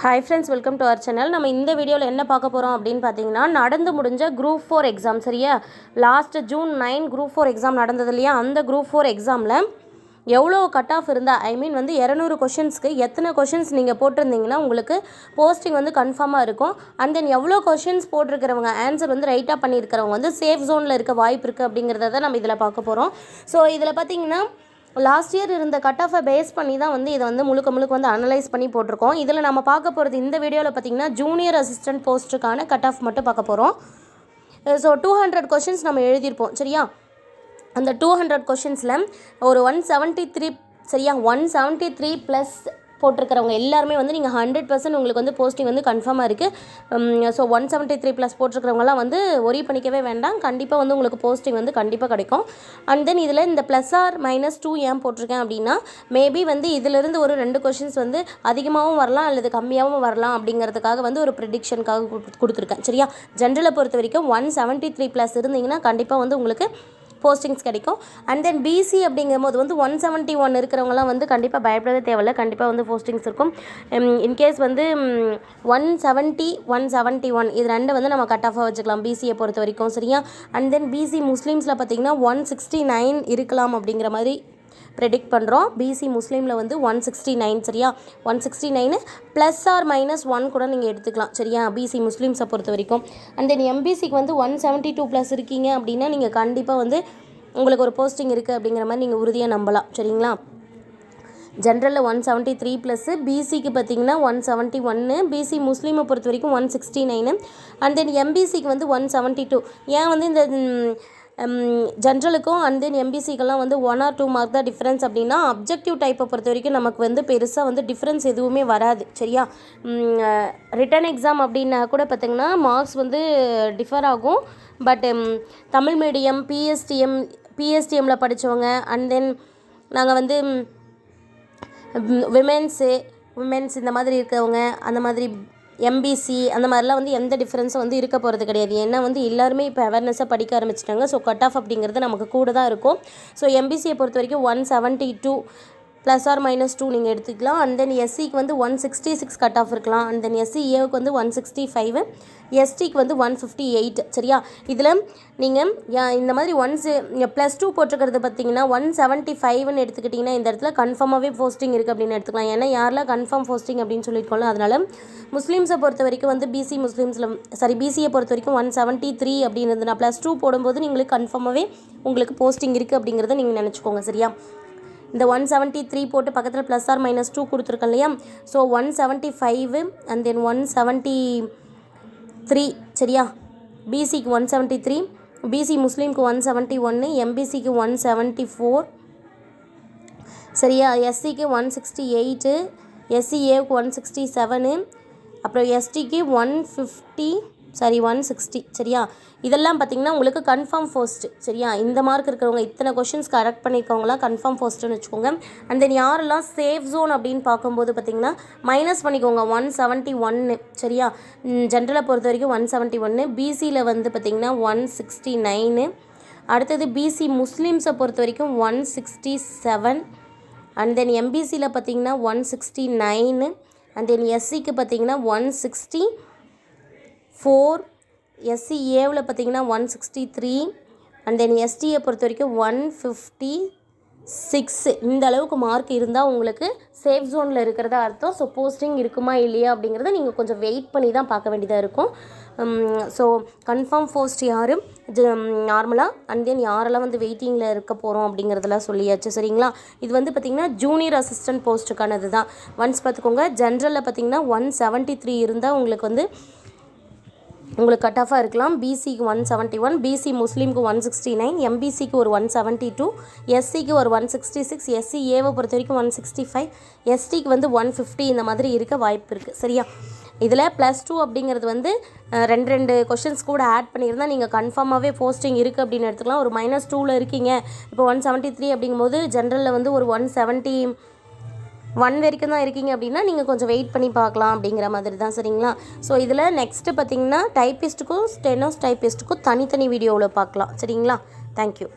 Hi friends welcome to our channel நம்ம இந்த வீடியோவில் என்ன பார்க்க போகிறோம் அப்படின்னு பார்த்தீங்கன்னா நடந்து முடிஞ்ச குரூப் ஃபோர் எக்ஸாம் சரியா? Last June nine group four exam நடந்தது இல்லையா? அந்த குரூப் ஃபோர் எக்ஸாமில் எவ்வளோ கட் ஆஃப் இருந்தால் ஐ மீன் வந்து இரநூறு கொஷின்ஸ்க்கு எத்தனை கொஷின்ஸ் நீங்கள் போட்டிருந்தீங்கன்னா உங்களுக்கு போஸ்டிங் வந்து கன்ஃபார்மாக இருக்கும். அண்ட் தென் எவ்வளோ கொஷின்ஸ் போட்டிருக்கிறவங்க ஆன்சர் வந்து ரைட்டாக பண்ணியிருக்கிறவங்க வந்து சேஃப் ஜோனில் இருக்க வாய்ப்பு இருக்குது அப்படிங்கிறத தான் நம்ம இதில் பார்க்க போகிறோம் ஸோ இதில் பார்த்தீங்கன்னா லாஸ்ட் இயர் இருந்த கட் ஆஃபை பேஸ் பண்ணி தான் வந்து இதை வந்து முழுக்க முழுக்க வந்து அனலைஸ் பண்ணி போட்டிருக்கோம். இதில் நம்ம பார்க்க போகிறது இந்த வீடியோவில் பார்த்தீங்கன்னா ஜூனியர் அசிஸ்டன்ட் போஸ்ட்டுக்கான கட் ஆஃப் மட்டும் பார்க்க போகிறோம் ஸோ டூ ஹண்ட்ரட் கொஷின்ஸ் நம்ம எழுதியிருப்போம் சரியா? அந்த டூ ஹண்ட்ரட் கொஷின்ஸில் ஒரு ஒன் செவன்ட்டி த்ரீ சரியா? ஒன் செவன்ட்டி த்ரீ ப்ளஸ் போட்டிருக்கிறவங்க எல்லாருமே வந்து நீங்கள் ஹண்ட்ரட் பர்சன்ட் உங்களுக்கு வந்து போஸ்டிங் வந்து கன்ஃபார்மாக இருக்குது so one seventy three plus போட்டிருக்கிறவங்கலாம் வந்து ஒரி பண்ணிக்கவே வேண்டாம். கண்டிப்பாக வந்து உங்களுக்கு போஸ்டிங் வந்து கண்டிப்பாக கிடைக்கும். அண்ட் தென் இதில் இந்த ப்ளஸ் ஆர் மைனஸ் டூ ஏன் போட்டிருக்கேன் அப்படின்னா மேபி வந்து இதிலிருந்து ஒரு ரெண்டு கொஷின்ஸ் வந்து அதிகமாகவும் வரலாம் அல்லது கம்மியாகவும் வரலாம் அப்படிங்கிறதுக்காக வந்து ஒரு ப்ரிடிக்ஷனுக்காக கொடுத்துருக்கேன். சரியா? ஜென்ரலை பொறுத்த வரைக்கும் ஒன் செவன்ட்டி த்ரீ ப்ளஸ் இருந்தீங்கன்னா கண்டிப்பாக வந்து உங்களுக்கு போஸ்டிங்ஸ் கிடைக்கும். அண்ட் தென் பிசி அப்படிங்கும்போது வந்து ஒன் செவன்ட்டி ஒன் இருக்கிறவங்கலாம் வந்து கண்டிப்பாக பயப்படவே தேவையில்ல. கண்டிப்பாக வந்து போஸ்டிங்ஸ் இருக்கும். Um, இன்கேஸ் வந்து one seventy one seventy one இது ரெண்டு வந்து நம்ம கட் ஆஃபாக வச்சுக்கலாம். பிசியை பொறுத்த வரைக்கும் சரியா? அண்ட் தென் பிசி முஸ்லீம்ஸில் பார்த்தீங்கன்னா ஒன் சிக்ஸ்டி நைன் இருக்கலாம் அப்படிங்கிற மாதிரி ப்ரெடிக்ட் பண்ணுறோம் பிசி முஸ்லீமில் வந்து ஒன் சிக்ஸ்டி நைன் சரியா? One sixty nine plus or minus one கூட நீங்கள் எடுத்துக்கலாம் சரியா? பிசி முஸ்லீம்ஸை பொறுத்த வரைக்கும். அண்ட் தென் எம்பிசிக்கு வந்து ஒன் செவன்ட்டி டூ ப்ளஸ் இருக்கீங்க அப்படின்னா நீங்கள் கண்டிப்பாக வந்து உங்களுக்கு ஒரு போஸ்டிங் இருக்குது அப்படிங்கிற மாதிரி நீங்கள் உறுதியாக நம்பலாம் சரிங்களா? ஜென்ரலில் ஒன் செவன்ட்டி த்ரீ ப்ளஸ்ஸு பிசிக்கு பார்த்தீங்கன்னா ஒன் செவன்ட்டி ஒன்று பிசி முஸ்லீமை பொறுத்த வரைக்கும் one sixty nine and then எம்பிசிக்கு வந்து ஒன் செவன்ட்டி டூ ஏன் வந்து இந்த ஜென்ரலுக்கும் அண்ட் தென் எம்பிசிக்கெல்லாம் வந்து ஒன் ஆர் டூ மார்க் தான் டிஃப்ரென்ஸ் அப்படின்னா அப்ஜெக்டிவ் டைப்பை பொறுத்த வரைக்கும் நமக்கு வந்து பெருசாக வந்து டிஃப்ரென்ஸ் எதுவுமே வராது. சரியா? ரிட்டன் எக்ஸாம் அப்படின்னா கூட பார்த்திங்கன்னா மார்க்ஸ் வந்து டிஃபர் ஆகும். பட் தமிழ் மீடியம் பிஎஸ்டிஎம் பிஎஸ்டிஎம்மில் படித்தவங்க அண்ட் தென் நாங்கள் வந்து விமென்ஸு விமென்ஸ் இந்த மாதிரி இருக்கிறவங்க அந்த மாதிரி எம்பிசி அந்த மாதிரிலாம் வந்து எந்த டிஃப்ரென்ஸும் வந்து இருக்க போகிறது கிடையாது. ஏன்னா வந்து எல்லாருமே இப்போ அவேர்னஸாக படிக்க ஆரம்பிச்சிட்டாங்க. ஸோ கட் ஆஃப் அப்படிங்கிறது நமக்கு கூட தான் இருக்கும். ஸோ எம்பிசியை பொறுத்த வரைக்கும் one seventy two plus or minus two நீங்கள் எடுத்துக்கலாம். அண்ட் தென் எஸ்சிக்கு வந்து one sixty six cut off இருக்கலாம் அண்ட் தென் எஸ்சி ஏவுக்கு வந்து ஒன் சிக்ஸ்டி ஃபைவ் எஸ்டிக்கு வந்து ஒன் ஃபிஃப்டி எயிட் சரியா? இதில் நீங்கள் இந்த மாதிரி ஒன்ஸ் ப்ளஸ் டூ போட்டிருக்கிறது பார்த்தீங்கன்னா ஒன் செவன்ட்டி ஃபைவ்னு எடுத்துக்கிட்டிங்கன்னா இந்த இடத்துல கன்ஃபார்மாகவே போஸ்டிங் இருக்குது அப்படின்னு எடுத்துக்கலாம். ஏன்னா யாரெல்லாம் கன்ஃபார்ம் போஸ்டிங் அப்படின்னு சொல்லியிருக்கோம்ல அதனால் முஸ்லீம்ஸை பொறுத்த வரைக்கும் வந்து பிசி முஸ்லீம்ஸில் சாரி பிசியை பொறுத்த வரைக்கும் ஒன் செவன்ட்டி த்ரீ அப்படின்னு இருந்ததுன்னா ப்ளஸ் டூ போடும்போது நீங்களுக்கு கன்ஃபார்மாகவே உங்களுக்கு போஸ்டிங் இருக்குது அப்படிங்கிறத நீங்கள் நினச்சிக்கோங்க சரியா? இந்த ஒன் செவன்ட்டி த்ரீ போட்டு பக்கத்தில் ப்ளஸ் ஆர் மைனஸ் டூ கொடுத்துருக்கேன் இல்லையா? So one seventy five and then one seventy three சரியா பிசிக்கு ஒன் செவன்ட்டி த்ரீ பிசி முஸ்லீம்க்கு ஒன் செவன்ட்டி ஒன்று எம்பிசிக்கு ஒன் செவன்ட்டி ஃபோர் சரியா? எஸ்சிக்கு ஒன் சிக்ஸ்டி எயிட்டு எஸ்சிஏவுக்கு ஒன் சிக்ஸ்டி செவனு அப்புறம் எஸ்டிக்கு one fifty sorry one sixty சரியா? இதெல்லாம் பார்த்திங்கன்னா உங்களுக்கு கன்ஃபார்ம் ஃபர்ஸ்ட் சரியா? இந்த மார்க் இருக்கிறவங்க இத்தனை கொஷின்ஸ் கரெக்ட் பண்ணியிருக்கவங்களாம் கன்ஃபார்ம் போஸ்ட்டுன்னு வச்சுக்கோங்க. அண்ட் தென் யாரெல்லாம் சேஃப் ஜோன் அப்படின்னு பார்க்கும்போது பார்த்திங்கன்னா மைனஸ் பண்ணிக்கோங்க ஒன் செவன்ட்டி ஒன்று சரியா ஜென்ரலை பொறுத்த வரைக்கும் ஒன் செவன்ட்டி ஒன்று பிசியில் வந்து பார்த்திங்கன்னா ஒன் சிக்ஸ்டி நைனு அடுத்தது பிசி முஸ்லீம்ஸை பொறுத்த வரைக்கும் one sixty seven and then எம்பிசியில் பார்த்திங்கன்னா one sixty nine and then எஸ்சிக்கு பார்த்திங்கன்னா ஒன் சிக்ஸ்டி ஃபோர் எஸ்சி ஏவில் பார்த்தீங்கன்னா one sixty three and then எஸ்டியை பொறுத்த வரைக்கும் ஒன் ஃபிஃப்டி சிக்ஸு. இந்த அளவுக்கு மார்க் இருந்தால் உங்களுக்கு சேஃப் ஜோனில் இருக்கிறதா அர்த்தம். ஸோ போஸ்டிங் இருக்குமா இல்லையா அப்படிங்கிறத நீங்கள் கொஞ்சம் வெயிட் பண்ணி தான் பார்க்க வேண்டியதாக இருக்கும். ஸோ கன்ஃபார்ம் போஸ்ட் யார்? நார்மலாக அண்ட் தென் யாரெல்லாம் வந்து வெயிட்டிங்கில் இருக்க போகிறோம் அப்படிங்கிறதெல்லாம் சொல்லியாச்சு. சரிங்களா? இது வந்து பார்த்திங்கன்னா ஜூனியர் அசிஸ்டன்ட் போஸ்ட்டுக்கானது தான். ஒன்ஸ் பார்த்துக்கோங்க ஜென்ரலில் பார்த்திங்கன்னா ஒன் செவன்ட்டி த்ரீ இருந்தால் உங்களுக்கு வந்து உங்களுக்கு கட் ஆஃபாக இருக்கலாம். பிசிக்கு ஒன் செவன்ட்டி ஒன் பிசி முஸ்லீமுக்கு ஒன் சிக்ஸ்டி நைன் எம்பிசிக்கு ஒரு ஒன் செவன்ட்டி டூ எஸ்சிக்கு ஒரு ஒன் சிக்ஸ்டி சிக்ஸ் எஸ்சி ஏவை பொறுத்த வரைக்கும் ஒன் சிக்ஸ்டி ஃபைவ் எஸ்டிக்கு வந்து ஒன் ஃபிஃப்டி இந்த மாதிரி இருக்க வாய்ப்பு இருக்குது சரியா? இதில் ப்ளஸ் டூ அப்படிங்கிறது வந்து ரெண்டு ரெண்டு கொஷின்ஸ் கூட ஆட் பண்ணியிருந்தால் நீங்கள் கன்ஃபார்மாகவே போஸ்டிங் இருக்குது அப்படின்னு எடுத்துக்கலாம். ஒரு மைனஸ் டூவில் இருக்கீங்க. இப்போ ஒன் செவன்ட்டி த்ரீ அப்படிங்கும்போது ஜென்ரலில் வந்து ஒரு ஒன் செவன்ட்டி ஒன் வரைக்கும் தான் இருக்கீங்க அப்படின்னா நீங்கள் கொஞ்சம் வெயிட் பண்ணி பார்க்கலாம் அப்படிங்கிற மாதிரி தான் சரிங்களா? ஸோ இதில் நெக்ஸ்ட்டு பார்த்தீங்கன்னா டைப்பிஸ்ட்டுக்கும் ஸ்டெனோஸ் டைப்பிஸ்ட்டுக்கும் தனித்தனி வீடியோவில் பார்க்கலாம் சரிங்களா? தேங்க்யூ